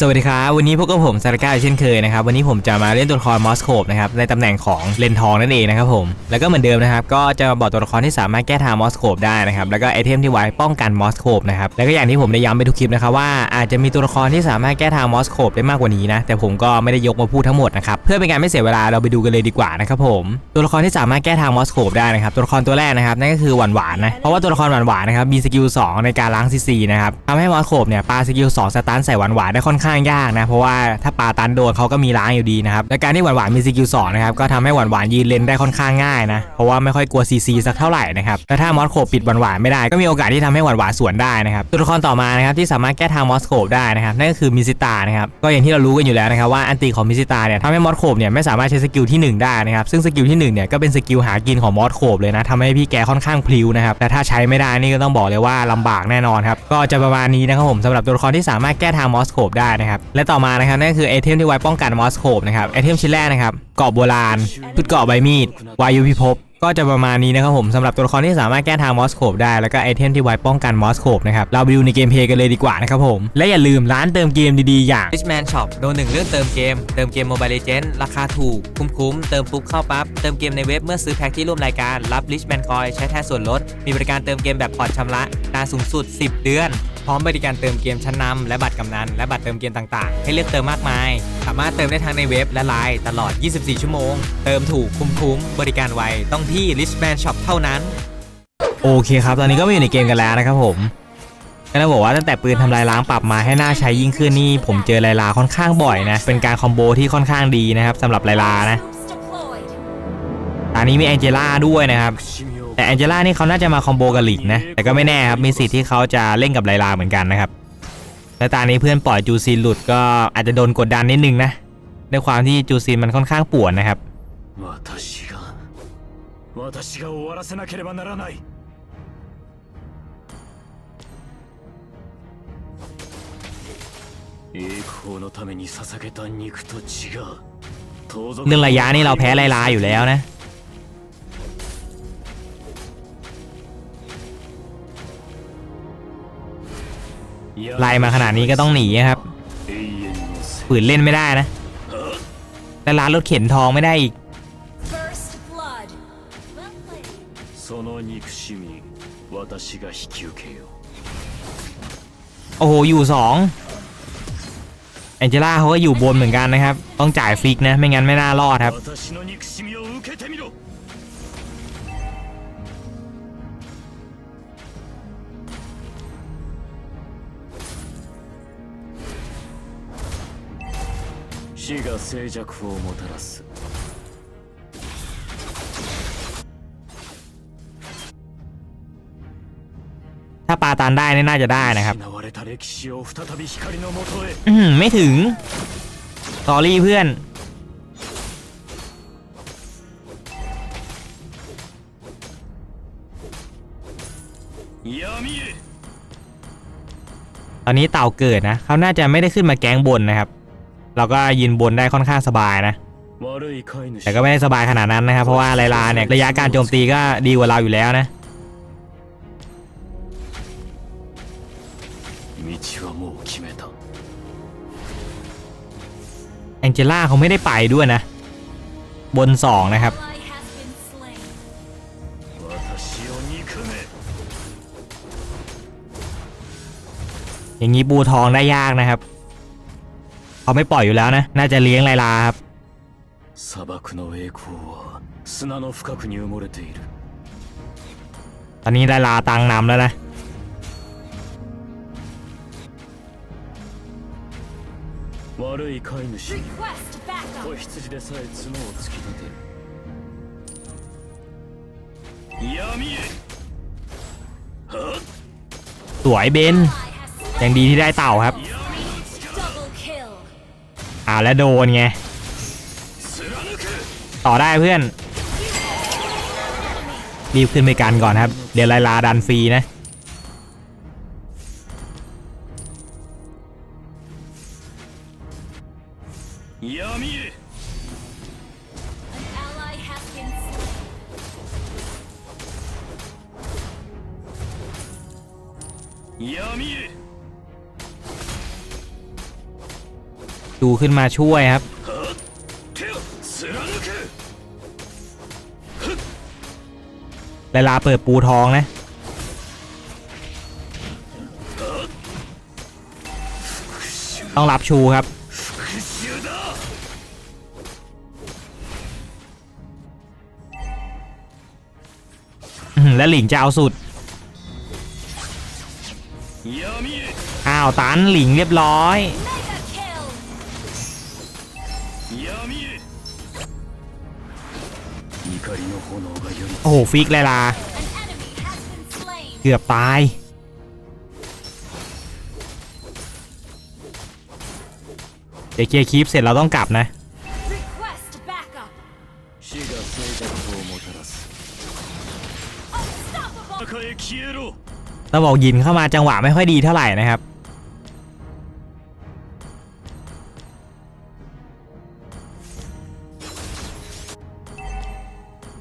สวัสดีครับวันนี้พวกกับผมซาร์ก้าเช่นเคยนะครับวันนี้ผมจะมาเล่นตัวละครมอสโคปนะครับในตำแหน่งของเลนทองนั่นเองนะครับผมแล้วก็เหมือนเดิมนะครับก็จะมาบอกตัวละครที่สามารถแก้ทางมอสโคปได้นะครับแล้วก็ไอเทมที่ไว้ป้องกันมอสโคปนะครับแล้วก็อย่างที่ผมได้ย้ำไปทุกคลิปนะครับว่าอาจจะมีตัวละครที่สามารถแก้ทางมอสโคปได้มากกว่านี้นะแต่ผมก็ไม่ได้ยกมาพูดทั้งหมดนะครับเพื่อเป็นการไม่เสียเวลาเราไปดูกันเลยดีกว่านะครับผมตัวละครที่สามารถแก้ทางมอสโคปได้นะครับตัวละครตัวแรกนะครับนั่นก็คือหวานหวานนะเพราะว่าตัวละครหวานหวานนะครับมีสกิล2ในการล้างซีซีนะครับทำให้มอสโคปเนี่ยปาสกิล2สตันใส่หวานหวานได้ค่อนข้างยากนะ เพราะว่าถ้าปาตันโดนเขาก็มีล้างอยู่ดีนะครับและการที่หวานหวานมีสกิล2นะครับก็ทำให้หวานหวานยืนเลนได้ค่อนข้างง่ายนะเพราะว่าไม่ค่อยกลัวซีซีสักเท่าไหร่นะครับและถ้ามอสโคปปิดหวานหวานไม่ได้ก็มีโอกาสที่ทำให้หวานหวานสวนได้นะครับตัวละครต่อมานะครับที่สามารถแก้ทางมอสโคปได้นะครับนั่นก็คือมิซิตานะครับก็อย่างที่เรารู้กันอยู่แล้วนะครับว่าอันติของมิซิตาเนี่ยทำให้มอสโคปเนี่ยไม่สามารถใช้สกิลที่หนึ่งได้นะครับซึ่งสกิลที่หนึ่งเนี่ยก็เป็นสกิลหากินของมอสโคปเลยนะทำให้พี่แกค่อนข้างพลิ้วนะครับแต่ถ้าใช้ไม่ได้นี่ก็ต้องบอกเลยว่าลำบากแน่นอนครับก็จะประมาณนี้นะครับผมสำหรับตัวละครที่สามารถแก้ทางมอสโคปได้นะครับ และต่อมานะครับนั่นคือไอเทมที่ไว้ป้องกันมอสโคปนะครับไอเทมชิ้นแรกนะครับเกราะโบราณชุดเกาะใบมีดวายุพิภพก็จะประมาณนี้นะครับผมสำหรับตัวละครที่สามารถแก้ทางมอสโคปได้แล้วก็ไอเทมที่ไว้ป้องกันมอสโคปนะครับเราไปดูในเกมเพลย์กันเลยดีกว่านะครับผม และอย่าลืมร้านเติมเกมดีๆ อย่าง Richman Shop โดนหนึ่งเรื่องเติมเกม เติมเกม Mobile Legends ราคาถูก คุ้มๆ เติมปุ๊บเข้าปั๊บ เติมเกมในเว็บเมื่อซื้อแพ็คที่ร่วมรายการรับ Richman Coin ใช้แทนส่วนลด มีบริการเติมเกมแบบผ่อนชำระนานสูงสุด 10 เดือน พร้อมบริการเติมเกมชั้นนำและบัตรกำนันและบัตรเติมเกมต่างๆ ให้เลือกเติมมากมาย สามารถเติมได้ทั้งในเว็บและไลน์ตลอด 24 ชั่วโมง เติมถูกคุ้มๆบริการไวต้องที่ Richman Shop เท่านั้น โอเคครับ ตอนนี้ก็มาอยู่ในเกมกันแล้วนะครับผมก็ต้องบอกว่าตั้งแต่ปืนทำลายล้างปรับมาให้หน่าใช้ยิ่งขึ้นนี่ผมเจอไลลาค่อนข้างบ่อยนะ เป็นการคอมโบที่ค่อนข้างดีนะครับสำหรับไลลานะตอนนี้มีแองเจล่าด้วยนะครับ แต่แองเจล่านี่เขาน่าจะมาคอมโบกับหลิกนะ แต่ก็ไม่แน่ครับ มีสิทธิ์ที่เขาจะเล่นกับไลลาเหมือนกันนะครับ และตอนนี้เพื่อนปล่อยจูซินหลุดก็อาจจะโดนกดดันนิดนึงนะ ด้วยความที่จูซินมันค่อนข้างปวดนะครับเรื่องระยะนี่เราแพ้ไลลาอยู่แล้วนะ ไล่มาขนาดนี้ก็ต้องหนีครับฝืนเล่นไม่ได้นะแต่ร้านรถเข็นทองไม่ได้อีกโอ้โห อยู่สองแองเจล่าเขาก็อยู่บนเหมือนกันนะครับ ต้องจ่ายฟิกนะ ไม่งั้นไม่น่ารอดครับ 死が静寂をもたらす ถ้าปาตันได้นี่น่าจะได้นะครับ 失われた歴史を再び光のもとへ อื้อหือไม่ถึงสอรี่เพื่อน 闇へ ตอนนี้เต่าเกิดนะ เขาน่าจะไม่ได้ขึ้นมาแก๊งบนนะครับ เราก็ยืนบนได้ค่อนข้างสบายนะ แต่ก็ไม่ได้สบายขนาดนั้นนะครับ เพราะว่าไลลาเนี่ยระยะการโจมตีก็ดีกว่าเราอยู่แล้วนะแองเจล่าเขาไม่ได้ไปด้วยนะ บนสองนะครับอย่างนี้ปูทองได้ยากนะครับ เขาไม่ปล่อยอยู่แล้วนะ น่าจะเลี้ยงไลลาครับ 砂漠の栄光は砂の深くに埋もれている ตอนนี้ไลลาตังนำแล้วนะ 悪い飼い主に Request backup. 子羊でさえ角を突き立てる闇へは สวยเบน Ally has ยังดีที่ได้เต่าครับ อ่าแล้วโดนไง ต่อได้เพื่อน รีบขึ้นไปกันก่อนครับ เดี๋ยวไลลาดันฟรีนะ闇へ ดูขึ้นมาช่วยครับ เวลาเปิดปูทองนะ ต้องรับชูครับ และหลิงจะเอาสุด อ้าวตันหลิงเรียบร้อย โอ้โหฟิกเลยล่ะเกือบตาย เดี๋ยวเคลียร์คลิปเสร็จเราต้องกลับนะเราบอกยินเข้ามาจังหวะไม่ค่อยดีเท่าไหร่นะครับ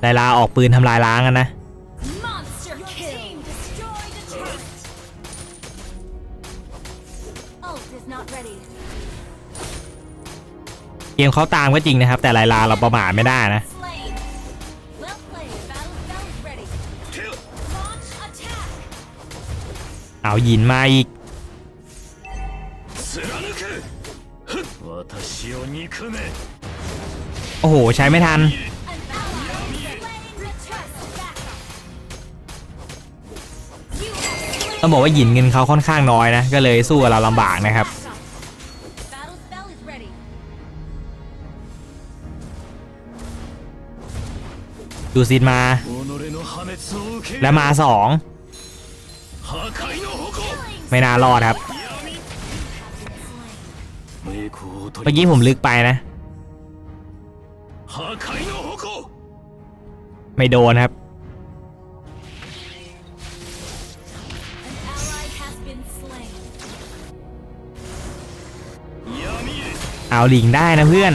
ลายลาออกปืนทำลายล้างกันนะเกมเขาตามก็จริงนะครับ แต่ลายลาเราประมาทไม่ได้นะเอายินมาอีกโอ้โห ใช้ไม่ทัน ต้องบอกว่าหยินเงินเขาค่อนข้างน้อยนะ ก็เลยสู้เราลำบากนะครับดูซิดมา และมาสองไม่น่ารอดครับเมื่อกี้ผมลึกไปนะ ไม่โดนครับ เอาหลิงได้นะเพื่อน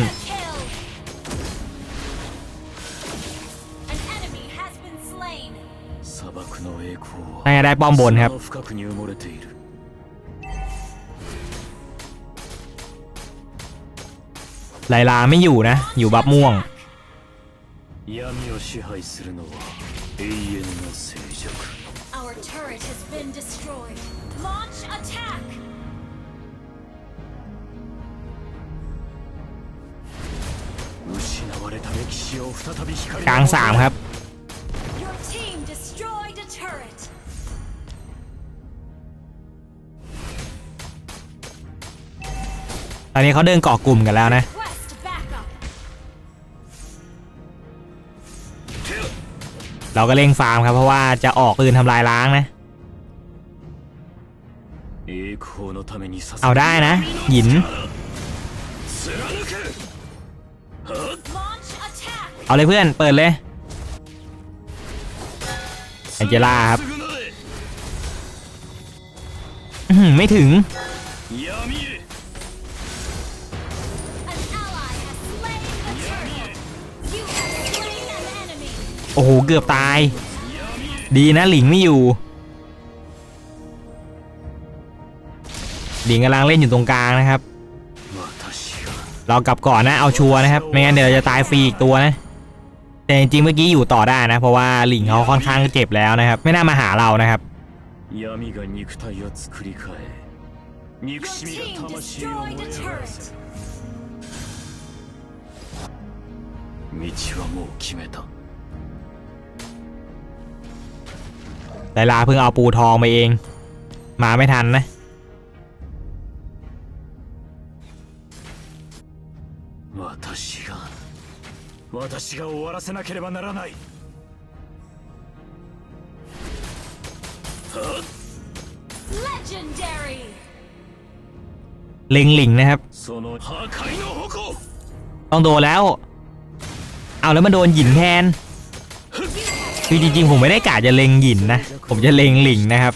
น่จะได้ป้อมบนครับ ไลลาไม่อยู่นะ อยู่บับม่วง กลางสามครับ ตอนนี้เขาเดินเกาะกลุ่มกันแล้วนะเราก็เร่งฟาร์มครับเพราะว่าจะออกปืนทำลายล้างนะ เอาได้นะหิน เอาเลยเพื่อนเปิดเลยแอนเจล่าครับไม่ถึง โอ้โห เกือบตาย ดีนะหลิงไม่อยู่ หลิงกำลังเล่นอยู่ตรงกลางนะครับ เรากลับก่อนนะ เอาชัวร์นะครับ ไม่งั้นเดี๋ยวจะตายฟรีอีกตัวนะ แต่จริงๆเมื่อกี้อยู่ต่อได้นะ เพราะว่าหลิงเขาค่อนข้างเจ็บแล้วนะครับ ไม่น่ามาหาเรานะครับ 闇が肉体を作り変え憎 Your しみ team が魂を destroyed 燃 a え上がらせ turret. 道はもう決めた ไลลาเพิ่งเอาปูทองไปเอง มาไม่ทันนะ 私が終わらせなければならないはっ Legendary. เล็งหลิงนะครับ その破壊の矛 ต้องโดนแล้ว เอาแล้วมันโดนหยินแทน คือจริงๆ ผมไม่ได้กะจะเล็งหยินนะ ผมจะเล็งหลิงนะครับ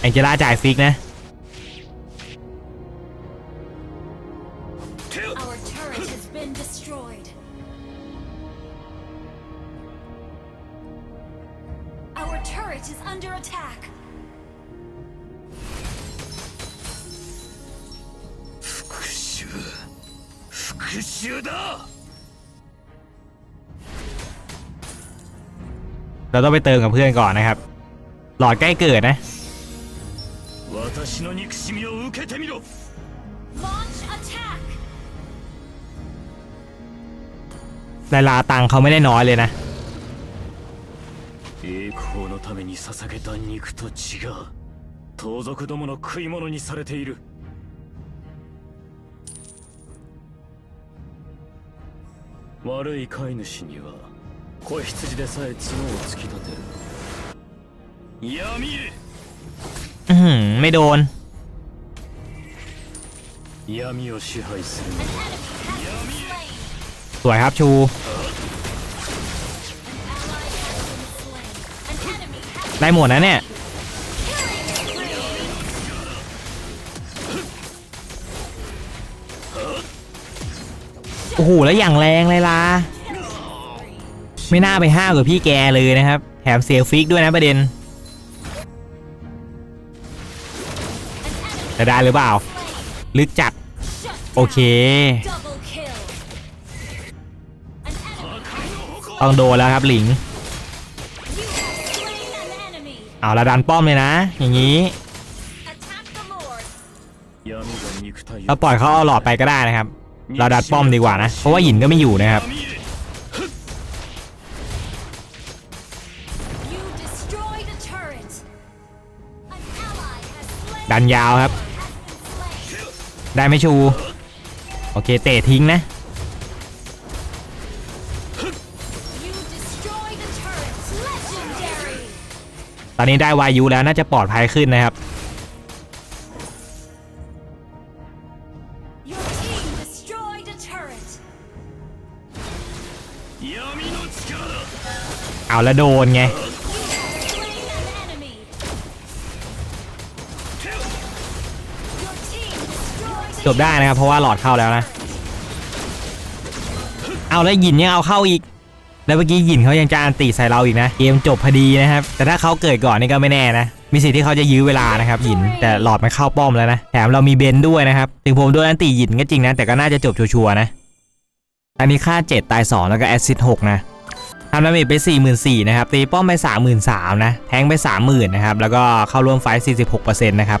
แองเจล่าจ่ายฟิกนะเราต้องไปเติมกับเพื่อนก่อนนะครับ หลอดใกล้เกิดนะ 私の憎しみを受けてみろ Launch attack. ลายลาตังค์เขาไม่ได้น้อยเลยนะ 栄光のために捧げた肉と血が盗賊どもの食い物にされている悪い飼い主には子羊でさえ角を突き立てる闇へ อื้อหือ ไม่โดน สวยครับชู ได้หมดนะเนี่ย โอ้โห แล้วอย่างแรงเลยล่ะ ไม่น่าไปห้าวกับพี่แกเลยนะครับ แถมเซลฟิกด้วยนะประเด็น จะได้หรือเปล่าหรือจัด โอเค ต้องโดนแล้วครับหลิง เอาละดันป้อมเลยนะ อย่างนี้เราปล่อยเขาเอาหลอดไปก็ได้นะครับ เราดันป้อมดีกว่านะ เพราะว่าหินก็ไม่อยู่นะครับดันยาวครับ ได้ไหมชู โอเค เตะทิ้งนะ ตอนนี้ได้วายูแล้วน่าจะปลอดภัยขึ้นนะครับ เอาแล้วโดนไง จบได้นะครับ เพราะว่าหลอดเข้าแล้วนะ เอาแล้วหยินยังเอาเข้าอีก แล้วเมื่อกี้หยินเขายังจะอันตีใส่เราอีกนะ เกมจบพอดีนะครับ แต่ถ้าเขาเกิดก่อนนี่ก็ไม่แน่นะ มีสิทธิ์ที่เขาจะยื้อเวลานะครับหยิน แต่หลอดมันเข้าป้อมแล้วนะ แถมเรามีเบนด้วยนะครับ ถึงผมโดนอันตีหยินก็จริงนะ แต่ก็น่าจะจบชัวร์ๆนะ อันนี้ค่า 7 ตาย 2 แล้วก็แอสซิสต์6นะทำดาเมจไป 44,000นะครับ ตีป้อมไป 33,000นะ แทงไป 30,000นะครับ แล้วก็เข้าร่วมไฟท์46%นะครับ